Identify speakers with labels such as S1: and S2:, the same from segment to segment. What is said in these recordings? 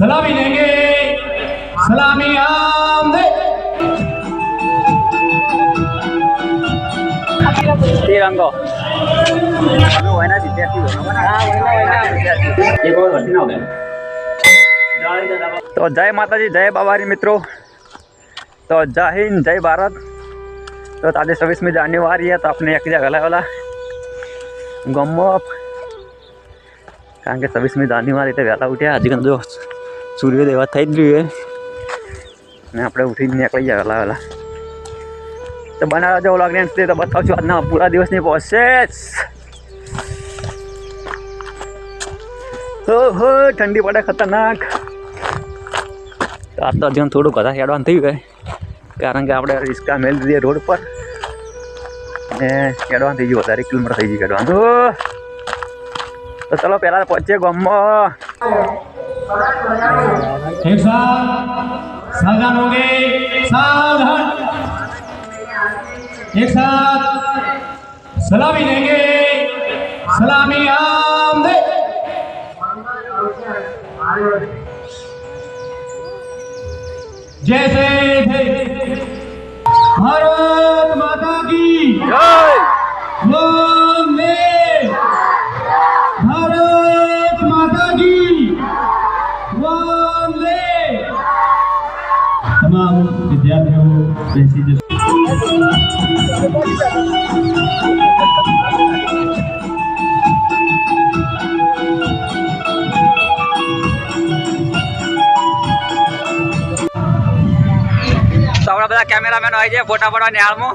S1: सलामी देंगे सलामी आम दे
S2: તિરંગો અમે વયના વિદ્યાર્થી એક વાર વર્તી ના તો જય માતાજી જય બાબારી મિત્રો તો જય હિન્દ જય ભારત તો આજે છવ્વીસમી જાન્યુઆરી તો આપણે એક જગ્યા ગલાવેલા ગમો કારણ કે છવ્વીસમી જાન્યુઆરી તો વહેલા ઉઠ્યા હજી જો સૂર્યોદય એવા થઈ જ રહ્યું છે ને આપણે ઉઠીને નીકળી ગયા ગલાવેલા તો બનાવવા જેવો લાગે તે તો બતાવશું આજના પૂરા દિવસની પ્રોસેસ હો હો ઠંડી પડે ખતરનાક તો આજ તો હજી થોડું ઘણા હેડવાનું થયું ગયું કારણ કે આપણે રિસ્કા મેળ દીધી રોડ પર અને હેડવાનું થઈ ગયું વધારે કિલોમીટર થઈ ગયું હેડવાનું તો ચલો પહેલાં પહોંચીએ ગામમાં
S1: एक साथ सावधान हो गए। सावधान एक साथ सलामी देंगे सलामी आम दे जैसे भारत माता બેસી જશે
S2: તો આપણા બધા કેમેરામેન હોય છે ફોટા પડવા નિહાળમાં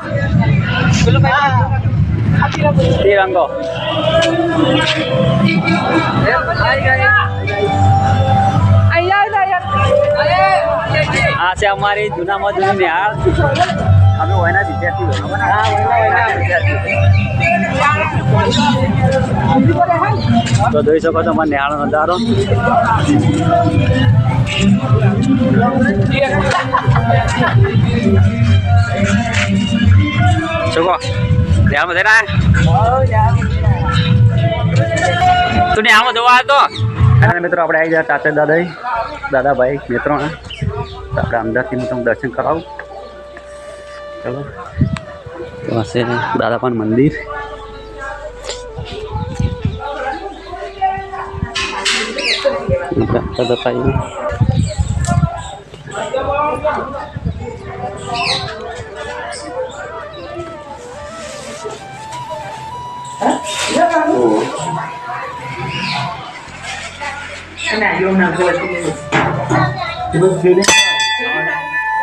S2: તિરંગો આ છે અમારી જૂનામાં જૂની નિહાળ. અમે વયના વિદ્યાર્થી તો જોઈ શકો છો અમારે નિહાળનો નજારો. શું કહો? નિહાળમાં જઈને? તું નિહાળમાં જોવા આવ્યો તો? મિત્રો આપણે આવી ગયા ચાચા દાદા દાદાભાઈ મિત્રો તો આપણે અંદરથી હું તમને દર્શન કરાવું ચલો તો હશે દાદા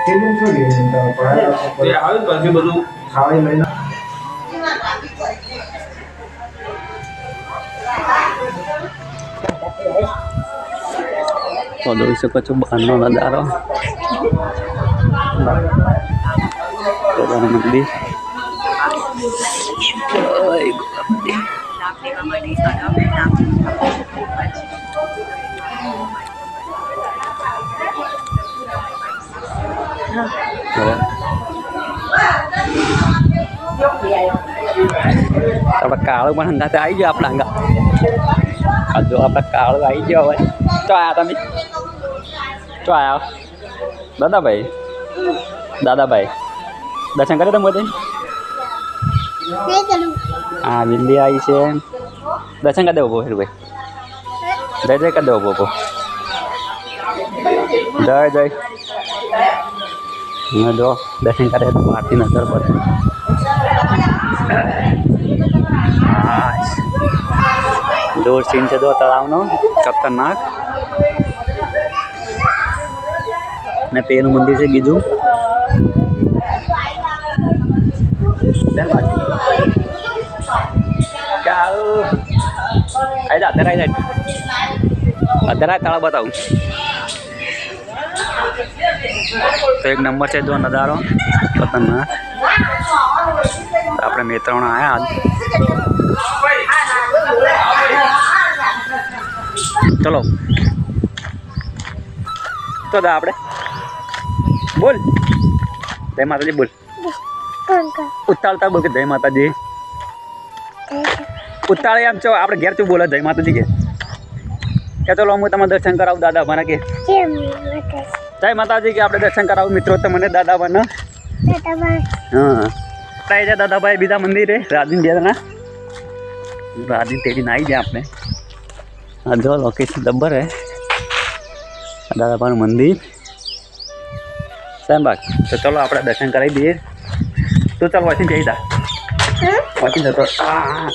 S2: પણ મંદિર આપણે બતાવીએ તો જોઈ શકો છો બહારનો નજારો દાદાનું મંદિર આપણે કાળો પણ હંગાતે આવી ગયો આપણા અંગા જો આપણે કાળો આવી ગયો હવે. તો આયા તમે? તો આયા દાદાભાઈ? દાદાભાઈ? દર્શન કરે તમે બધે? હા બિલ્લી આવી છે દર્શન કરી દેવો બહુ ભાઈ જય જય કરી દેવો બોબો જય જય. ને જો દર્શન કરે તો બહારથી નજર પડે. હા. જોર સીન છે જો તળાવનો, ખતરનાક. અને પેનું મંદિર છે બીજું. અત્યારે અત્યારે તળાવ બતાવું. તો એક નંબર છે જો નજારો ખતરનાક આપણે મેત્રાણા આવ્યા આજ ચલો તો દા આપણે બોલ જય માતાજી બોલ ઉત્તાળ ઉત્તાળ બોલ કે જય માતાજી ઉત્તાળ એમ છો આપણે ઘેર તું બોલે જય માતાજી કે કે ચલો હું તમને દર્શન કરાવું દાદા બના કે જય માતાજી કે આપણે દર્શન કરાવું મિત્રો તમને દાદા બના હા થાય છે દાદાભાઈ બીજા મંદિરે રાજીન બેના રાજીન તેડી આવી જાય આપણે આ જો લોકેશન જબ્બર હે આ દાદાભાઈનું મંદિર શાનબાગ તો ચલો આપણે દર્શન કરાવી દઈએ તો ચાલ વાંચી જઈ દા વાંચી જતો આ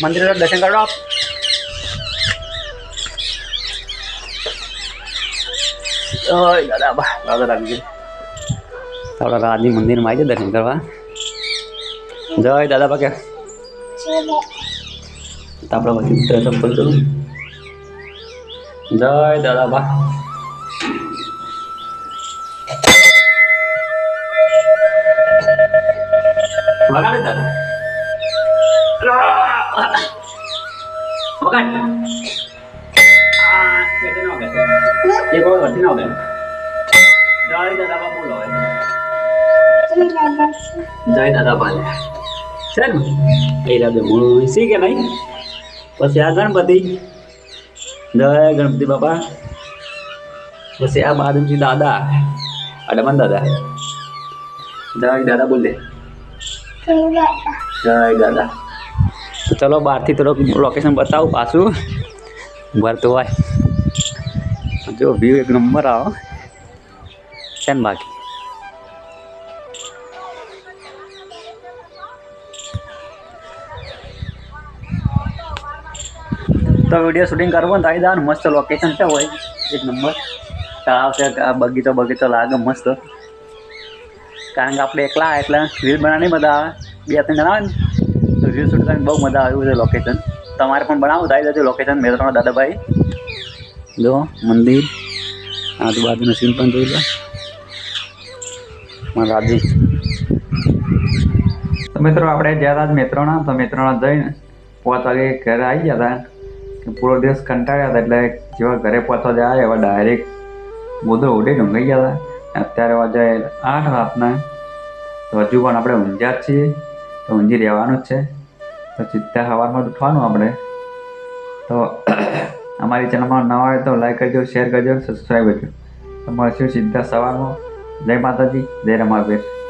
S2: મંદિરે દર્શન કરો આપ दादा बा दादा रामजी दादा राजी मंदिर माहिती दर्शन करवा जय दादा बघ्या आपला बघितलं संपन्न करू जय दादा बा बघा ना વગાડે દાદા વગાડ આ કેતે ના વગાડે એ કોઈ વર્તી ના વગાડે જય દાદા બા બોલો હવે જય દાદા બાલે છે ને એ રાધે હું શી કે નહીં પછી આ ગણપતિ જય ગણપતિ બાપા પછી આ બાજુથી દાદા અડમન દાદા જય દાદા બોલે જય દાદા તો ચલો બહારથી થોડુંક લોકેશન બતાવું પાછું ભરતું હોય જો વ્યૂ એક નંબર આવો. છે ને બાકી. તો વીડિયો શૂટિંગ કરવો ને આવી મસ્ત લોકેશન છે હોય. એક નંબર. તળાવ છે આ બગીચો બગીચો લાગે મસ્ત. કારણ કે આપણે એકલા એટલે રીલ બનાવવાની મજા આવે. બે ત્રણ જણાવે ને, તો રીલ શૂટ કરીને બહુ મજા આવે. એવું છે લોકેશન તમારે પણ બનાવો તો આવી જજો લોકેશન મેત્રોના દાદાભાઈ. જો મંદિર. આજુબાજુનો સીન પણ જોઈ લો. રાજી. તો મિત્રો, આપણે ગયા હતા મેત્રોના તો મેત્રોના જઈને પાંચ વાગે ઘરે આવી ગયા હતા પૂરો દિવસ કંટાળ્યા હતા, એટલે જેવા ઘરે પહોંચવા જાય એવા ડાયરેક્ટ ગોદરો ઉડે ઢંગાઈ ગયા હતા અત્યારે વાગે આઠ રાતના તો હજુ પણ આપણે ઊંઝ્યા જ છીએ. તો ઊંઝી રહેવાનું જ છે. તો ચિત્તા સવારમાં ઉઠવાનું આપણે. તો અમારી ચેનલમાં નવા હોય તો લાઈક કરજો શેર કરજો સબસ્ક્રાઈબ કરજો. મળશું સીધા સવારમાં જય માતાજી, જય રમાબેટ